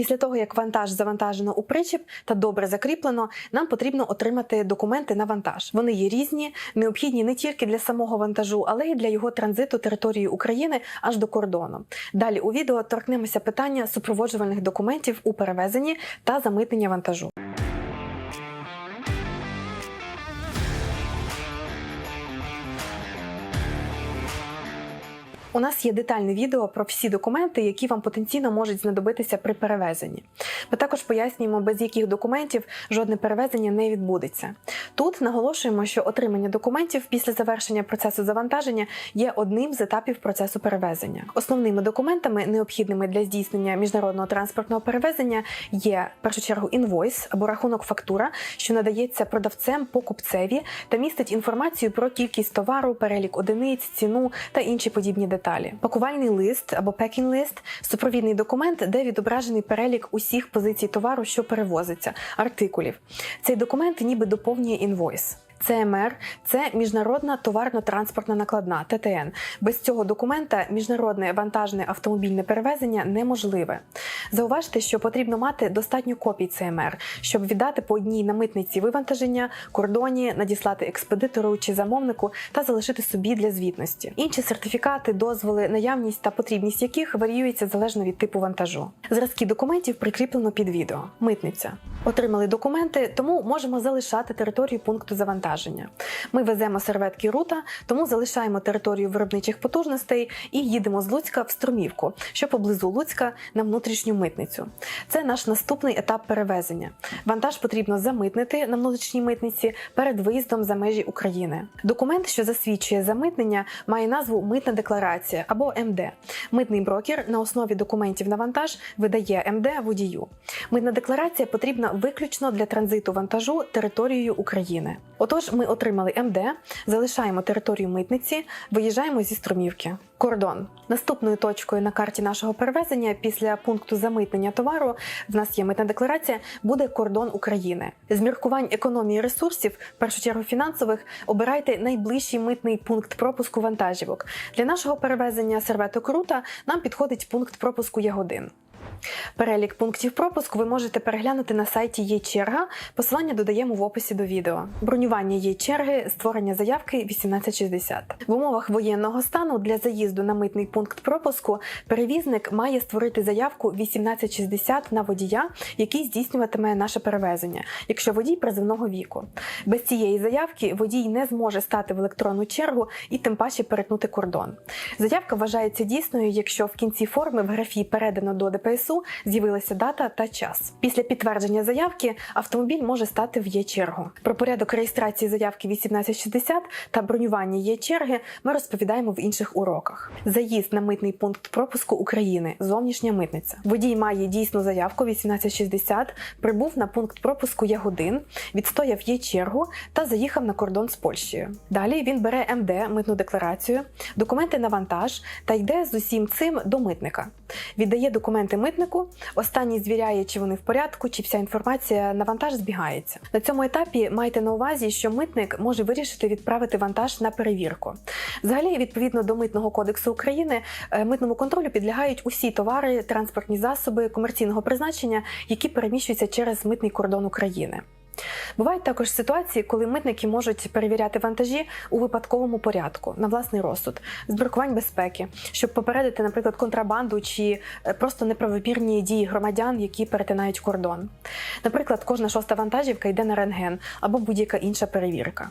Після того, як вантаж завантажено у причіп та добре закріплено, нам потрібно отримати документи на вантаж. Вони є різні, необхідні не тільки для самого вантажу, але й для його транзиту території України аж до кордону. Далі у відео торкнемося питання супроводжувальних документів у перевезенні та замитнення вантажу. У нас є детальне відео про всі документи, які вам потенційно можуть знадобитися при перевезенні. Ми також пояснюємо, без яких документів жодне перевезення не відбудеться. Тут наголошуємо, що отримання документів після завершення процесу завантаження є одним з етапів процесу перевезення. Основними документами, необхідними для здійснення міжнародного транспортного перевезення, є в першу чергу інвойс або рахунок фактура, що надається продавцем покупцеві та містить інформацію про кількість товару, перелік одиниць, ціну та інші подібні деталі. Пакувальний лист або пекін лист супровідний документ, де відображений перелік усіх позицій товару, що перевозиться, артикулів. Цей документ ніби доповнює інвойс. ЦМР це міжнародна товарно-транспортна накладна ТТН. Без цього документа міжнародне вантажне автомобільне перевезення неможливе. Зауважте, що потрібно мати достатньо копій ЦМР, щоб віддати по одній на митниці вивантаження, кордоні, надіслати експедитору чи замовнику та залишити собі для звітності. Інші сертифікати, дозволи, наявність та потрібність яких варіюється залежно від типу вантажу. Зразки документів прикріплено під відео. Митниця. Отримали документи, тому можемо залишати територію пункту завантаження. Ми веземо серветки рута, тому залишаємо територію виробничих потужностей і їдемо з Луцька в Струмівку, що поблизу Луцька на внутрішню митницю. Це наш наступний етап перевезення. Вантаж потрібно замитнити на внутрішній митниці перед виїздом за межі України. Документ, що засвідчує замитнення, має назву Митна декларація або МД. Митний брокер на основі документів на вантаж видає МД водію. Митна декларація потрібна виключно для транзиту вантажу територією України. Отож, ми отримали МД, залишаємо територію митниці, виїжджаємо зі струмівки. Кордон наступною точкою на карті нашого перевезення після пункту замитнення товару в нас є митна декларація. Буде кордон України. З міркувань економії ресурсів, в першу чергу фінансових, обирайте найближчий митний пункт пропуску вантажівок. Для нашого перевезення серветок рута нам підходить пункт пропуску Ягодин. Перелік пунктів пропуску ви можете переглянути на сайті є черга. Посилання додаємо в описі до відео. Бронювання є черги, створення заявки 1860. В умовах воєнного стану для заїзду на митний пункт пропуску перевізник має створити заявку 1860 на водія, який здійснюватиме наше перевезення, якщо водій призовного віку. Без цієї заявки водій не зможе стати в електронну чергу і тим паче перетнути кордон. Заявка вважається дійсною, якщо в кінці форми в графі передано до ДПСУ з'явилася дата та час. Після підтвердження заявки автомобіль може стати в є-чергу. Про порядок реєстрації заявки 1860 та бронювання є-черги ми розповідаємо в інших уроках. Заїзд на митний пункт пропуску України, зовнішня митниця. Водій має дійсну заявку 1860, прибув на пункт пропуску Ягодин, відстояв є-чергу та заїхав на кордон з Польщею. Далі він бере МД, митну декларацію, документи на вантаж та йде з усім цим до митника. Віддає документи митнику. Останній звіряє, чи вони в порядку, чи вся інформація на вантаж збігається. На цьому етапі майте на увазі, що митник може вирішити відправити вантаж на перевірку. Взагалі, відповідно до митного кодексу України, е, митному контролю підлягають усі товари, транспортні засоби комерційного призначення, які переміщуються через митний кордон України. Бувають також ситуації, коли митники можуть перевіряти вантажі у випадковому порядку на власний розсуд з бракувань безпеки, щоб попередити, наприклад, контрабанду чи е, просто неправомірні дії громадян, які перетинають кордон. Наприклад, кожна шоста вантажівка йде на рентген або будь-яка інша перевірка.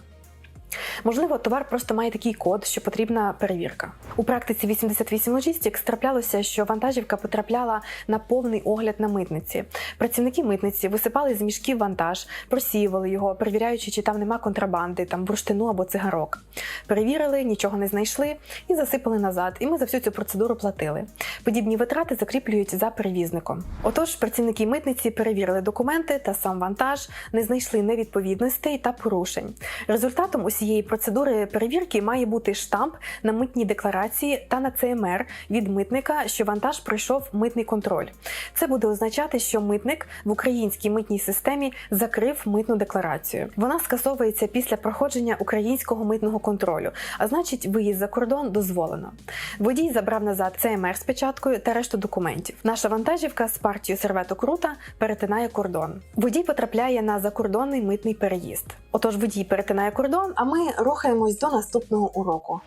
Можливо, товар просто має такий код, що потрібна перевірка. У практиці 88 Logistics траплялося, що вантажівка потрапляла на повний огляд на митниці. Працівники митниці висипали з мішків вантаж, просіювали його, перевіряючи, чи там нема контрабанди, там бурштину або цигарок. Перевірили, нічого не знайшли і засипали назад. І ми за всю цю процедуру платили. Подібні витрати закріплюють за перевізником. Отож, працівники митниці перевірили документи та сам вантаж, не знайшли невідповідностей та порушень. Результатом усієї процедури перевірки має бути штамп на митній декларації та на ЦМР від митника, що вантаж пройшов митний контроль. Це буде означати, що митник в українській митній системі закрив митну декларацію. Вона скасовується після проходження українського митного контролю, а значить, виїзд за кордон дозволено. Водій забрав назад ЦМР з печаткою та решту документів. Наша вантажівка з партією серветок рута перетинає кордон. Водій потрапляє на закордонний митний переїзд. Отож, водій перетинає кордон, а ми рухаємось до наступного уроку.